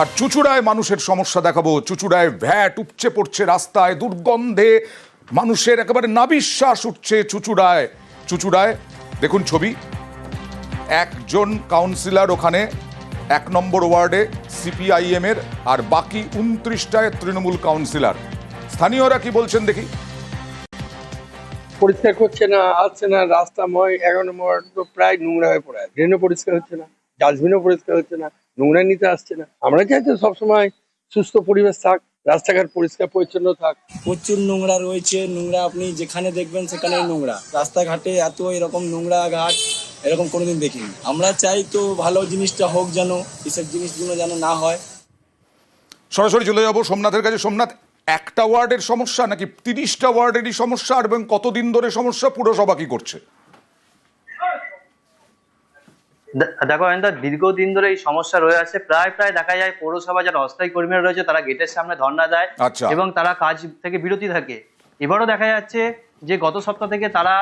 আর চুচুড়ায় মানুষের সমস্যা দেখাবো। চুচুড়ায় ভ্যাট উপচে পড়ছে রাস্তায়, দুর্গন্ধে মানুষের একেবারে নাবিশ্বাস উঠছে চুচুড়ায়। চুচুড়ায়, দেখুন ছবি। একজন কাউন্সিলর ওখানে, এক নম্বর ওয়ার্ডে সিপিআইএম এর আর বাকি উনত্রিশটায় তৃণমূল কাউন্সিলর স্থানীয়রা কি বলছেন দেখি? পরিষ্কার করছে না, আসছে না রাস্তাময় এগারো নম্বর তো প্রায় নোংরা হয়ে পড়ে ড্রেনও পরিষ্কার হচ্ছে না ডাস্টবিনও পরিষ্কার হচ্ছে না। নোংরা নিতে আসছে না। আমরা চাই তো সবসময় সুস্থ পরিবেশ থাক রাস্তাঘাট পরিষ্কার পরিচ্ছন্ন থাক। প্রচুর নোংরা রয়েছে নোংরা আপনি যেখানে দেখবেন সেখানে নোংরা। রাস্তাঘাটে এত এরকম নোংরা ঘাট এরকম কোনোদিন দেখিনি। আমরা চাই তো ভালো জিনিসটা হোক যেন এসব জিনিসগুলো যেন না হয়। সরাসরি চলে যাব সোমনাথের কাছে। সোমনাথ একটা ওয়ার্ডের সমস্যা নাকি তিরিশটা ওয়ার্ডেরই সমস্যা? আর এবং কতদিন ধরে সমস্যা? পুরসভা কি করছে? দেখো অয়নদা দীর্ঘদিন ধরে এই সমস্যা রয়ে আছে প্রায় প্রায় দেখা যায় পৌরসভা যারা অস্থায়ী কর্মীরা রয়েছে তারা গেটের সামনে ধর্ণা দেয় আচ্ছা। এবং তারা কাজ থেকে বিরতি থাকে এবারও দেখা যাচ্ছে যে গত সপ্তাহ থেকে তারা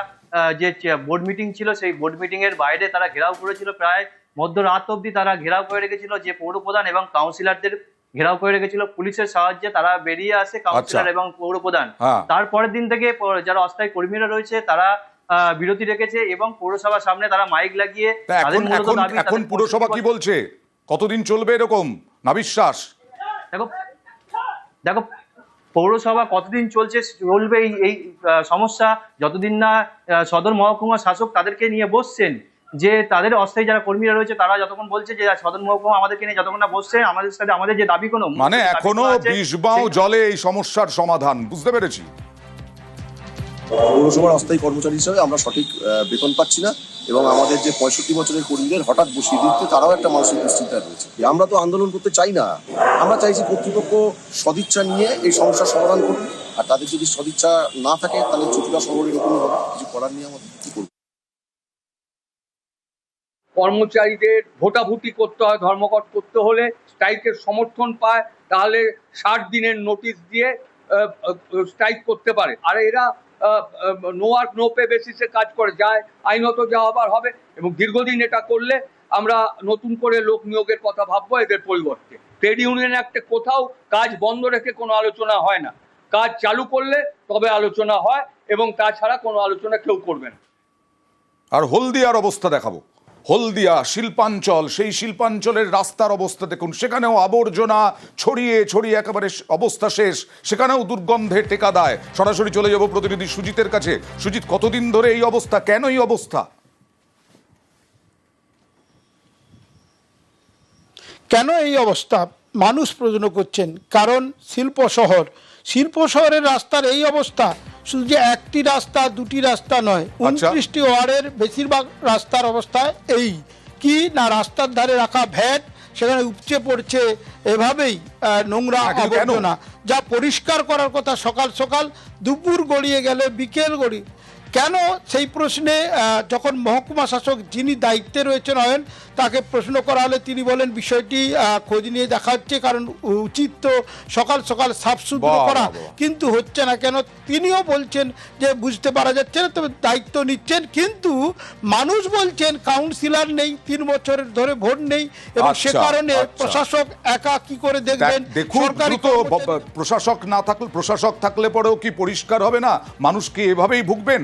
যে বোর্ড মিটিং ছিল সেই বোর্ড মিটিং এর বাইরে তারা ঘেরাও করেছিল প্রায় মধ্যরাত অবধি তারা ঘেরাও করে রেখেছিল যে পৌর প্রধান এবং কাউন্সিলরদের ঘেরাও করে রেখেছিল পুলিশের সাহায্যে তারা বেরিয়ে আসে কাউন্সিলর আচ্ছা। এবং পৌর প্রধান হ্যাঁ। তারপরের দিন থেকে যারা অস্থায়ী কর্মীরা রয়েছে তারা বিরতি রেখেছে এবং পৌরসভার সামনে তারা মাইক লাগিয়ে এখন পুরসভা কি বলছে? কতদিন চলবে এরকম? নাবিশ্বাস দেখো দেখো পৌরসভা কতদিন চলছে চলবে এই সমস্যা যতদিন না সদর মহকুমা শাসক তাদেরকে নিয়ে বসছেন যে তাদের অস্থায়ী যারা কর্মীরা রয়েছে তারা যতক্ষণ বলছে যে সদর মহকুমা আমাদেরকে নিয়ে যতক্ষণ না বসছে আমাদের সাথে আমাদের যে দাবি কোনো মানে এখনও বিষবাও জলে এই সমস্যার সমাধান বুঝতে পেরেছি? পৌরসভার অস্থায়ী কর্মচারী হিসাবে আমরা সঠিক বেতন পাচ্ছি না এবং আমাদের যে পঁয়ষট্টি বছরের কর্মীদের হঠাৎ বসিয়ে দিতে তারাও একটা মানসিক দুশ্চিন্তায় রয়েছে। আমরা তো আন্দোলন করতে চাই না। আমরা চাইছি কর্তৃপক্ষ সদিচ্ছা নিয়ে এই সমস্যার সমাধান করুন আর তাদের যদি সদিচ্ছা না থাকে, তাহলে চুটুলা শহরে এরকমই হবে। কিছু করার নিয়ে আমাদের, কি করব? কর্মচারীদের ভোটাভুটি করতে হয়, ধর্মঘট করতে হলে স্ট্রাইকের সমর্থন পায়, তাহলে ষাট দিনের নোটিশ দিয়ে স্ট্রাইক করতে পারে। আর এরা নো ওয়ার্ক নো পে বেসিসে কাজ করে। যায় আইনত যা হবার হবে এবং দীর্ঘদিন এটা করলে আমরা নতুন করে লোক নিয়োগের কথা ভাববো এদের পরিবর্তে। ট্রেড ইউনিয়ন একটা কোথাও কাজ বন্ধ রেখে কোনো আলোচনা হয় না। কাজ চালু করলে তবে আলোচনা হয় এবং তাছাড়া কোনো আলোচনা কেউ করবে না। আর হলদিয়ার অবস্থা দেখাবো। হলদিয়া শিল্পাঞ্চল, সেই শিল্পাঞ্চলের রাস্তার অবস্থা দেখুন। সেখানেও আবর্জনা ছড়িয়ে ছড়িয়ে একেবারে অবস্থা শেষ। সেখানেও দুর্গন্ধে টেকা দেয়। সরাসরি চলে যাব প্রতিনিধি সুজিতের কাছে। সুজিত, কতদিন ধরে এই অবস্থা? কেন এই অবস্থা? কেন এই অবস্থা? মানুষ প্রশ্ন করছেন। কারণ শিল্প শহর। শিল্প শহরের রাস্তার এই অবস্থা শুধু যে একটি রাস্তা দুটি রাস্তা নয় উনত্রিশটি ওয়ার্ডের বেশিরভাগ রাস্তার অবস্থা এই। কি না রাস্তার ধারে রাখা ভ্যাট সেখানে উপচে পড়ছে এভাবেই নোংরা? আবর্জনা। যা পরিষ্কার করার কথা সকাল সকাল দুপুর গড়িয়ে গেলে বিকেল গড়ি কেন সেই প্রশ্নে যখন মহকুমা শাসক যিনি দায়িত্বে রয়েছেন হবেন তাকে প্রশ্ন করা হলে তিনি বলেন বিষয়টি খোঁজ নিয়ে দেখা হচ্ছে কারণ উচিত তো সকাল সকাল সাফসুতরো করা। কিন্তু হচ্ছে না কেন তিনিও বলছেন যে বুঝতে পারা যাচ্ছে না তবে দায়িত্ব নিচ্ছেন কিন্তু মানুষ বলছেন কাউন্সিলর নেই তিন বছরের ধরে ভোট নেই এবং সে আচ্ছা, কারণে আচ্ছা। প্রশাসক একা কি করে দেখবেন সরকারি প্রশাসক না থাকলে প্রশাসক থাকলে পরেও কি পরিষ্কার হবে না মানুষকে এভাবেই ভুগবেন